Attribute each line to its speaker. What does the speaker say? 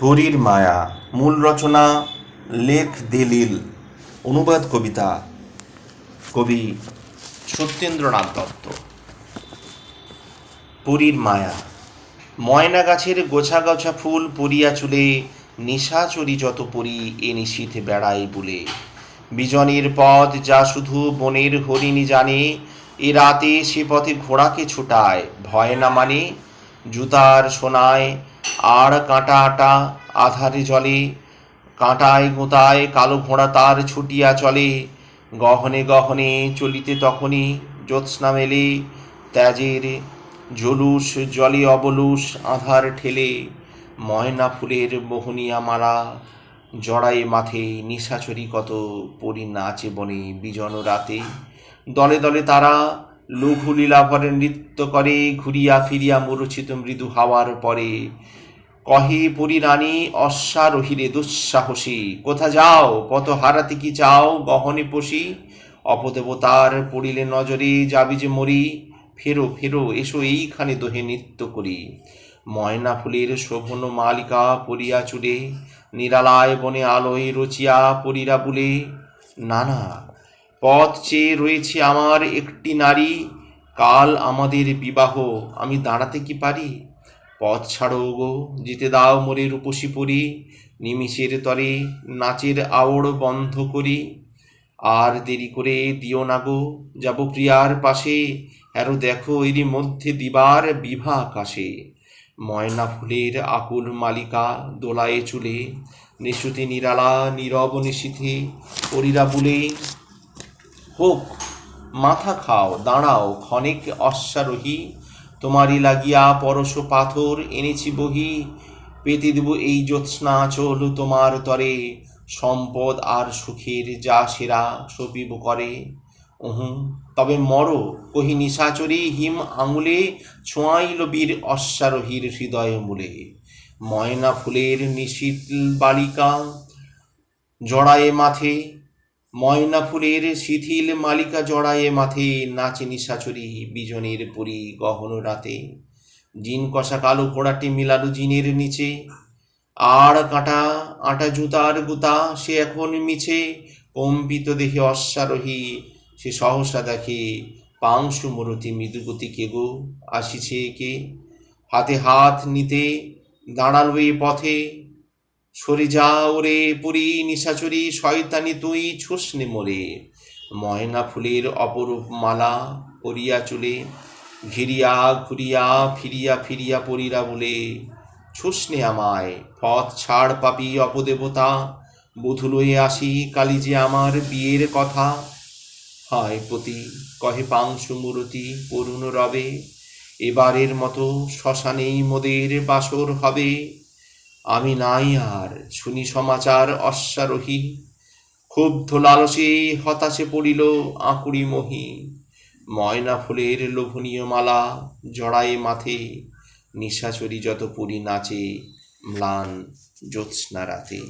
Speaker 1: পরীর মায়া, মূল রচনা লেখ দেলিল, অনুবাদ কবিতা, কবি সত্যেন্দ্রনাথ দত্ত। পুরীর মায়া, ময়না গাছের গোছা গোছা ফুল পরিয়া চুলে নিশাচরি যত পরি এ নিশীথে বেড়াই বলে। বিজনের পথ যা শুধু বনের হরিণী জানে, এ রাতে সে পথে ঘোড়াকে ছোটায়, ভয় না মানে জুতার সোনায় আর কাঁটা আটা, আধারে জলে, কাঁটায় গোঁতায় কালো ঘোড়া তার ছুটিয়া চলে। গহনে গহনে চলিতে তখনই জ্যোৎস্না মেলে, ত্যাজের জলুস জলে অবলুস আধার ঠেলে, ময়না ফুলের মোহনিয়া মালা জড়াই মাথে নিশাচরি কত পরি নাচে বনে বিজন রাতে। দলে দলে তারা লঘু লীলাভরে নৃত্য করে, ঘুরিয়া ফিরিয়া মুরচিত মৃদু হাওয়ার পরে। কহে পরিরানী অশ্বারোহিরে দুঃসাহসী। কোথা যাও, কত হারাতে কি চাও, গহনে পশি। অপদেবতার পড়িলে নজরে যাবি যে মরি। ফেরো ফেরো, এসো এইখানে দোহে নৃত্য করি। ময়না ফুলের শোভন মালিকা পরিয়া চুলে নিরালায় বনে আলোয় রচিয়া পরিরা বুলে। না না পথ চেয়ে রয়েছে আমার একটি নারী। কাল আমাদের বিবাহ, আমি দাঁড়াতে কি পারি? পথ ছাড়ো গো যেতে দাও মোরে রূপসী পরি, নিমিষের তরে নাচের আওড় বন্ধ করি। আর দেরি করে দিও না গো, যাব প্রিয়ার পাশে, আরও দেখো এরই মধ্যে দিবার বিভা আকাশে ময়না ফুলের আকুল মালিকা দোলায় চুলে, নিশুতি নিরালা নীরব নিশীথে পরিরা বুলে, হোক, মাথা খাও, দাঁড়াও, ক্ষণিক অশ্বারোহী তোমারই লাগিয়া পরশ পাথর এনেছি বহি পেতে দেব এই জ্যোৎস্না চল তোমার তরে। সম্পদ আর সুখের যা সেরা সপিব করে। উহু, তবে মরো, কহি নিশাচরি হিম আঙুলে ছোঁয়াইল বীর অশ্বারোহীর হৃদয় মূলে। ময়না ফুলের নিশীতল বালিকা জড়ায়ে মাথে ময়না ফুলের শিথিল মালিকা জড়ায়ে মাথে নাচে নিশাচরি বিজনের পরি গহন রাতে। জিন কষা কালো ঘোড়াটি মিলালো জিনের নিচে। আর কাঁটা, আটা জুতার গুতা সে এখন মিছে। কম্পিত দেখে অশ্বারোহী, সে সহসা দেখে পাংশু মরতি মৃদুগতি কে গো, আসিছে কে? হাতে হাত নিতে দাঁড়াল এ পথে। সরে যা ওরে পুরি নিশাচরি, শয়তানি তুই, ছুসনে মোরে। ময়না ফুলের অপরূপ মালা পরিয়া চুলে, ঘিরিয়া ঘুরিয়া ফিরিয়া ফিরিয়া পরিরা বলে, ছুসনে আমায়, পথ ছাড় পাপি অপদেবতা, বধূ লয়ে আসি কালি যে আমার বিয়ের কথা। হায় পতি, কহে পাংশু মূরতি করুণ রবে, এবারের মতো শ্মশানেই মোদের বাসর হবে। আমি নাই আর, শুনি সমাচার অশ্বারোহী। ক্ষুব্ধ লালসে হতাশে পড়িল আঁকুড়ি মহি। ময়না ফুলের লোভনীয় মালা জড়ায়ে মাথে, নিশাচরী যত পুরী নাচে, ম্লান জ্যোৎস্না রাতে